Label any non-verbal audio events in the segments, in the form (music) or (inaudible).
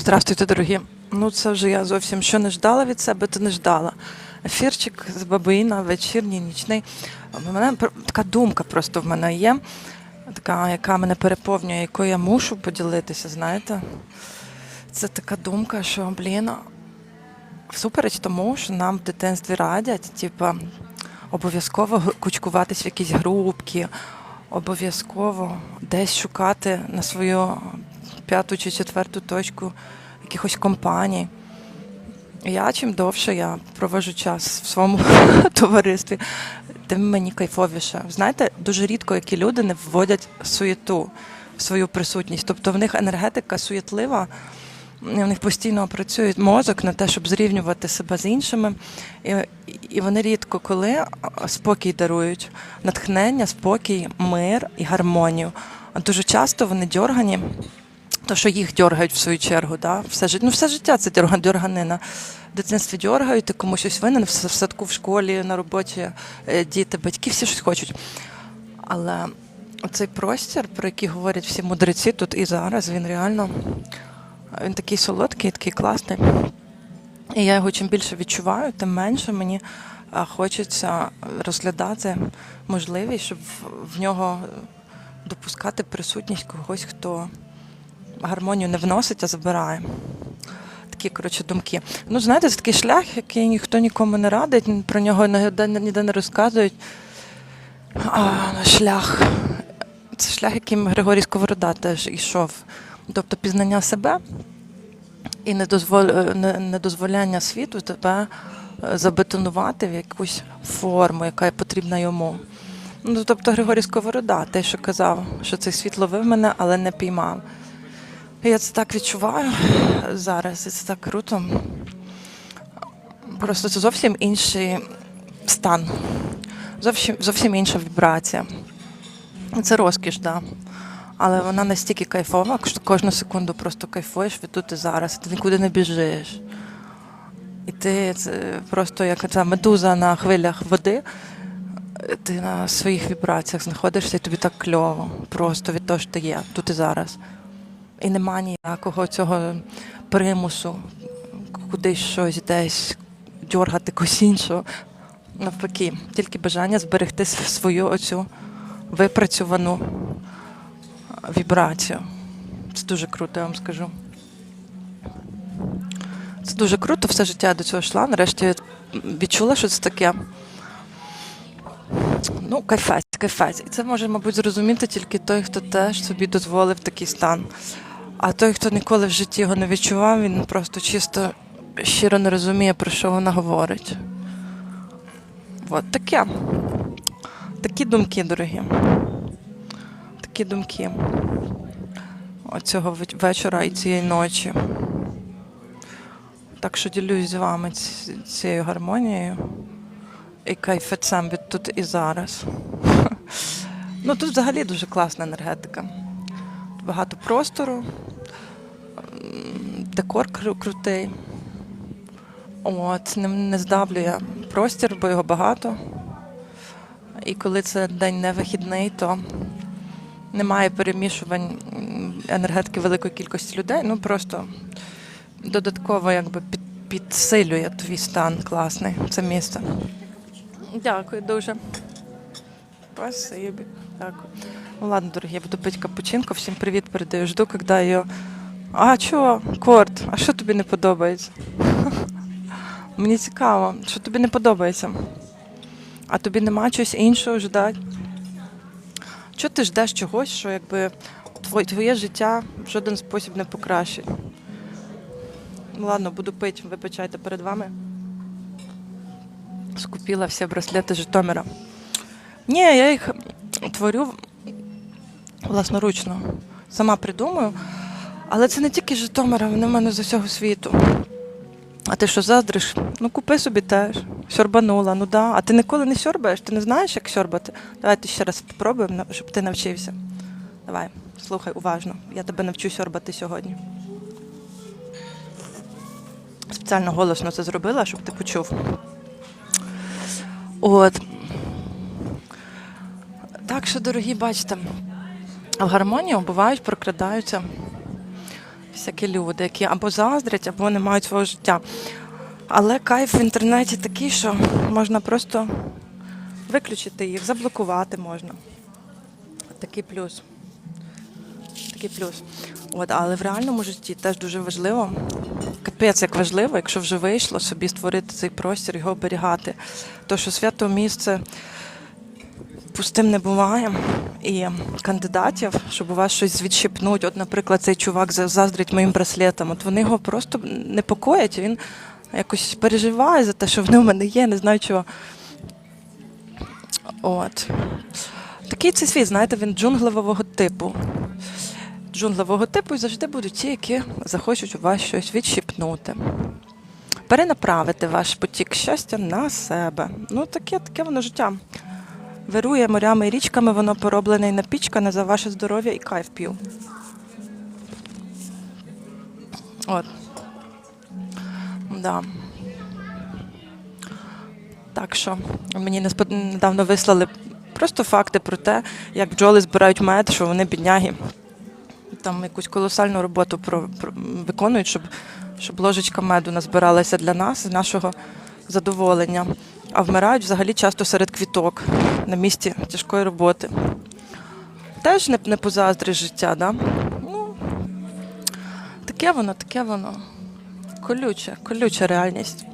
Здравствуйте, дорогі. Ну, це вже я зовсім що не ждала від себе, то не ждала. Ефірчик з бабуїна, вечірній, нічний. У мене така думка просто в мене є, така, яка мене переповнює, якою я мушу поділитися, знаєте. Це така думка, що, блін, всупереч тому, що нам в дитинстві радять, типу, обов'язково кучкуватись в якісь групки, обов'язково десь шукати на свою п'яту чи четверту точку якихось компаній. Я чим довше я провожу час в своєму (laughs) товаристві, тим мені кайфовіше. Знаєте, дуже рідко які люди не вводять суєту в свою присутність. Тобто в них енергетика суєтлива, в них постійно працює мозок на те, щоб зрівнювати себе з іншими. І, і вони рідко коли спокій дарують, натхнення, спокій, мир і гармонію. А дуже часто вони дьоргані. То, що їх дергають в свою чергу, да? все, жит- ну, все життя це дерганина. В дитинстві дергають, ти комусь щось винен, в садку, в школі, на роботі, е, діти, батьки, всі щось хочуть. Але цей простір, про який говорять всі мудреці тут і зараз, він реально він такий солодкий, такий класний. І я його чим більше відчуваю, тим менше мені хочеться розглядати можливість, щоб в нього допускати присутність когось, хто гармонію не вносить, а забирає. Такі, коротше, думки. Ну, знаєте, це такий шлях, який ніхто нікому не радить, про нього ніде, не розказують. А, шлях. Це шлях, яким Григорій Сковорода теж йшов. Тобто пізнання себе і недозвол... е, недозволяння світу тебе е, забетонувати в якусь форму, яка потрібна йому. Ну, тобто Григорій Сковорода, те, що казав, що цей світ ловив мене, але не піймав. Я це так відчуваю зараз, і це так круто. Просто це зовсім інший стан, зовсім, зовсім інша вібрація. Це розкіш. Да. Але вона настільки кайфова, що кожну секунду просто кайфуєш від тут і зараз, ти нікуди не біжиш. І ти це просто як ця медуза на хвилях води, ти на своїх вібраціях знаходишся, і тобі так кльово, просто від того, що ти є тут і зараз. І нема ніякого цього примусу, кудись щось десь дьоргати когось іншого. Навпаки, тільки бажання зберегти свою оцю випрацьовану вібрацію. Це дуже круто, я вам скажу. Це дуже круто, все життя до цього йшла. Нарешті я відчула, що це таке. Ну, кайфець, кайфець. І це може, мабуть, зрозуміти тільки той, хто теж собі дозволив такий стан. А той, хто ніколи в житті його не відчував, він просто чисто щиро не розуміє, про що вона говорить. От таке. Такі думки, дорогі. Такі думки. Оцього вечора і цієї ночі. Так що ділюсь з вами цією гармонією і кайфецем від тут і зараз. (laughs) Ну тут взагалі дуже класна енергетика. Багато простору, декор кру- крутий. От, не, не здавлює простір, бо його багато. І коли це день не вихідний, то немає перемішувань енергетики великої кількості людей. Ну просто додатково якби під, підсилює твій стан класний, це місце. Дякую дуже. Спасибі. Дякую. Ну ладно, дорогі, я буду пити капучинко. Всім привіт передаю. Жду, коли її... А чого, Корт, а що тобі не подобається? (laughs) Мені цікаво, що тобі не подобається. А тобі нема чогось іншого ждати? Чого ти ждеш чогось, що якби твоє, твоє життя в жоден спосіб не покращить? Ладно, буду пити, вибачайте перед вами. Скупила всі браслети Житомира. Ні, я їх творю власноручно. Сама придумаю. Але це не тільки Житомира, вони в мене з усього світу. А ти що заздриш? Ну купи собі теж. Сьорбанула, ну да. А ти ніколи не сьорбаєш, ти не знаєш, як сьорбати. Давайте ще раз спробуємо, щоб ти навчився. Давай, слухай уважно. Я тебе навчу сьорбати сьогодні. Спеціально голосно це зробила, щоб ти почув. От. Так що, дорогі, бачите, в гармонію бувають, прокрадаються всякі люди, які або заздрять, або не мають свого життя. Але кайф в інтернеті такий, що можна просто виключити їх, заблокувати можна. Такий плюс. Такий плюс. От, але в реальному житті теж дуже важливо. Капець, як важливо, якщо вже вийшло, собі створити цей простір, його оберігати. То, що свято місце пустим не буває. І кандидатів, щоб у вас щось відщипнуть. От, наприклад, цей чувак заздрить моїм браслетам. От вони його просто непокоять, він якось переживає за те, що вони в мене є, не знаю чого. От. Такий цей світ, знаєте, він джунглевого типу. Джунглевого типу і завжди будуть ті, які захочуть у вас щось відщипнути. Перенаправити ваш потік щастя на себе. Ну, таке, таке воно життя. Вирує морями і річками, воно пороблене і напічкане за ваше здоров'я і кайф п'ю. От. Да. Так що мені недавно вислали просто факти про те, як бджоли збирають мед, що вони бідняги. Там якусь колосальну роботу про, про, виконують, щоб, щоб ложечка меду назбиралася для нас, нашого задоволення. А вмирають взагалі часто серед квіток на місці тяжкої роботи. Теж не, не позаздриш життя, да? Ну, таке воно, таке воно. Колюче, колюча реальність.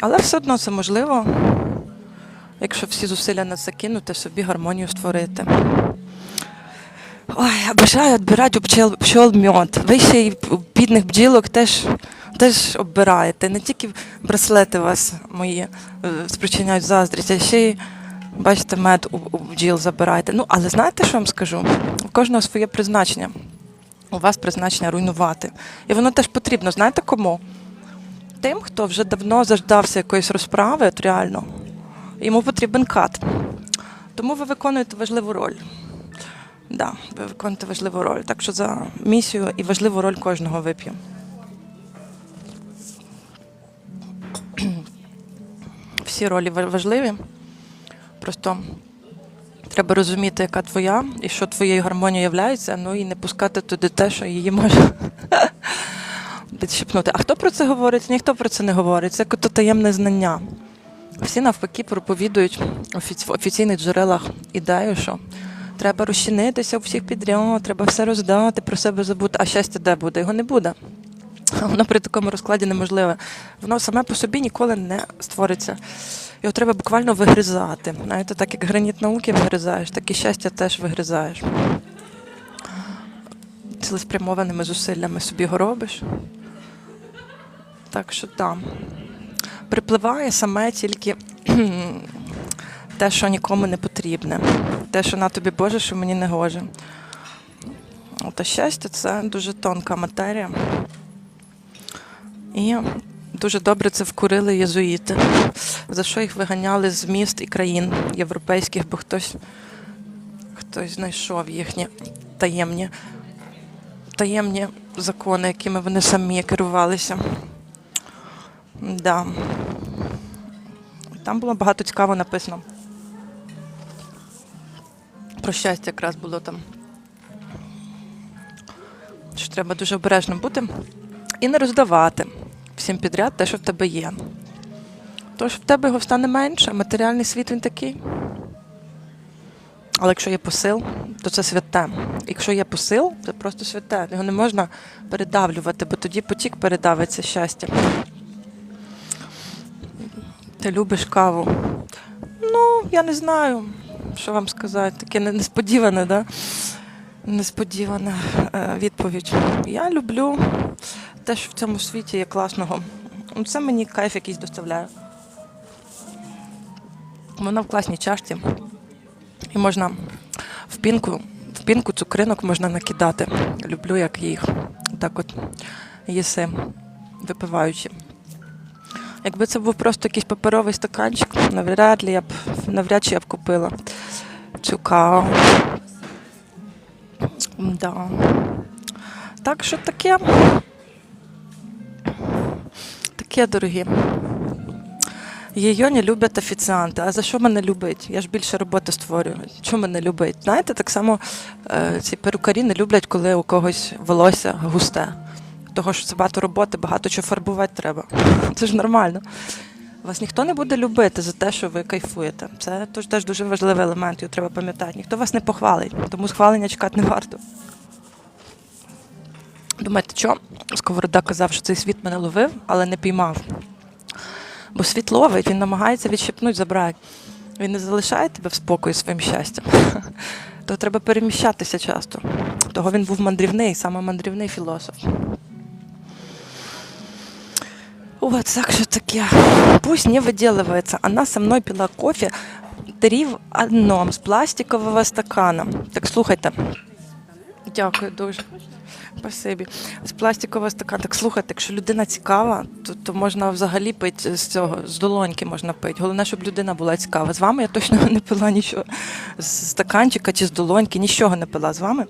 Але все одно це можливо, якщо всі зусилля на це кинути, собі гармонію створити. Ой, бажаю відбирати у пчел, пчел мед. Ви ще й бідних бджілок теж, теж оббираєте. Не тільки браслети вас мої е, спричиняють заздрість, а ще й, бачите, мед у, у бджіл забираєте. Ну, але знаєте, що вам скажу? У кожного своє призначення. У вас призначення руйнувати. І воно теж потрібно. Знаєте кому? Тим, хто вже давно заждався якоїсь розправи, от реально, йому потрібен кат. Тому ви виконуєте важливу роль. Да, ви виконуєте важливу роль. Так що за місію і важливу роль кожного вип'ю. (clears throat) Всі ролі важливі. Просто треба розуміти, яка твоя і що твоєю гармонією являється, ну і не пускати туди те, що її може (laughs) відщипнути. А хто про це говорить? Ніхто про це не говорить. Це то таємне знання. Всі навпаки проповідують в офіційних джерелах ідею, що треба розчинитися у всіх підряд, треба все роздати, про себе забути. А щастя де буде? Його не буде. Воно при такому розкладі неможливе. Воно саме по собі ніколи не створиться. Його треба буквально вигризати. Знаєте, так як граніт науки вигризаєш, так і щастя теж вигризаєш. Цілеспрямованими зусиллями собі його робиш. Так що там. Припливає саме тільки те, що нікому не потрібне. Те, що на тобі Боже, що мені не гоже. Та щастя це дуже тонка матерія. І дуже добре це вкурили єзуїти, за що їх виганяли з міст і країн європейських, бо хтось, хтось знайшов їхні таємні, таємні закони, якими вони самі керувалися. Да. Там було багато цікаво написано. Про щастя якраз було там. Що треба дуже обережно бути і не роздавати всім підряд те, що в тебе є. Тож в тебе його стане менше, матеріальний світ він такий. Але якщо є посил, то це святе. Якщо є посил, це просто святе. Його не можна передавлювати, бо тоді потік передавиться щастя. Ти любиш каву? Ну, я не знаю, що вам сказати. Таке не- несподіване, да? Несподівана е, відповідь. Я люблю те, що в цьому світі є класного. Це мені кайф якийсь доставляє. Вона в класній чашці. І можна в пінку, в пінку цукринок можна накидати. Люблю, як їх так от їси, випиваючи. Якби це був просто якийсь паперовий стаканчик, навряд ли я б навряд чи я б купила каву. Да. Так що таке. Таке, дорогі. Її не люблять офіціанти. А за що мене любить? Я ж більше роботи створюю. Чому мене любить? Знаєте, так само е, ці перукарі не люблять, коли у когось волосся густе. Того що це багато роботи, багато чого фарбувати треба. Це ж нормально. Вас ніхто не буде любити за те, що ви кайфуєте. Це теж, дуже важливий елемент, його треба пам'ятати. Ніхто вас не похвалить, тому схвалення чекати не варто. Думаєте, що Сковорода казав, що цей світ мене ловив, але не піймав. Бо світ ловить, він намагається відщипнути, забрати. Він не залишає тебе в спокої своїм щастям. (laughs) То треба переміщатися часто. Того він був мандрівний, саме мандрівний філософ. Вот так что таке. Пусть не выделывается. Она со мной пила кофе три в одном з пластикового стакана. Так слухайте. Дякую дуже. Спасибі. З пластикового стакана. Так слухайте, якщо людина цікава, то, то можна взагалі пити з цього, з долоньки можна пити. Головне, щоб людина була цікава. З вами я точно (laughs) не пила нічого. З стаканчика чи з долоньки, нічого не пила з вами.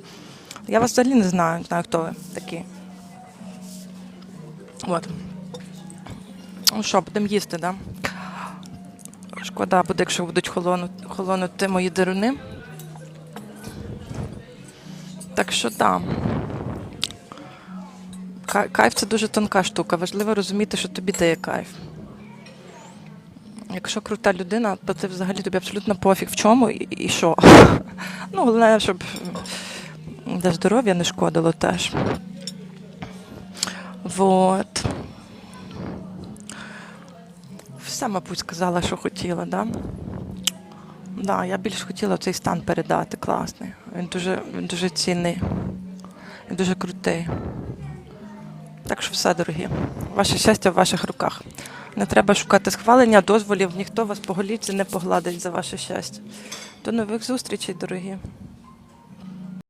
Я вас взагалі не знаю, не знаю, хто ви такі. От. Ну що, будемо їсти, да? Шкода буде, якщо будуть холону, холонути мої деруни. Так що так. Кай- Кайф це дуже тонка штука. Важливо розуміти, що тобі дає кайф. Якщо крута людина, то це взагалі тобі абсолютно пофіг в чому і, і що. (laughs) Ну, головне, щоб для здоров'я не шкодило теж. Вот. Все, мабуть, сказала, що хотіла, да? Да, я більш хотіла цей стан передати. Класний. Він дуже, він дуже цінний. Він дуже крутий. Так що все, дорогі. Ваше щастя в ваших руках. Не треба шукати схвалення, дозволів, ніхто вас по голівці не погладить за ваше щастя. До нових зустрічей, дорогі.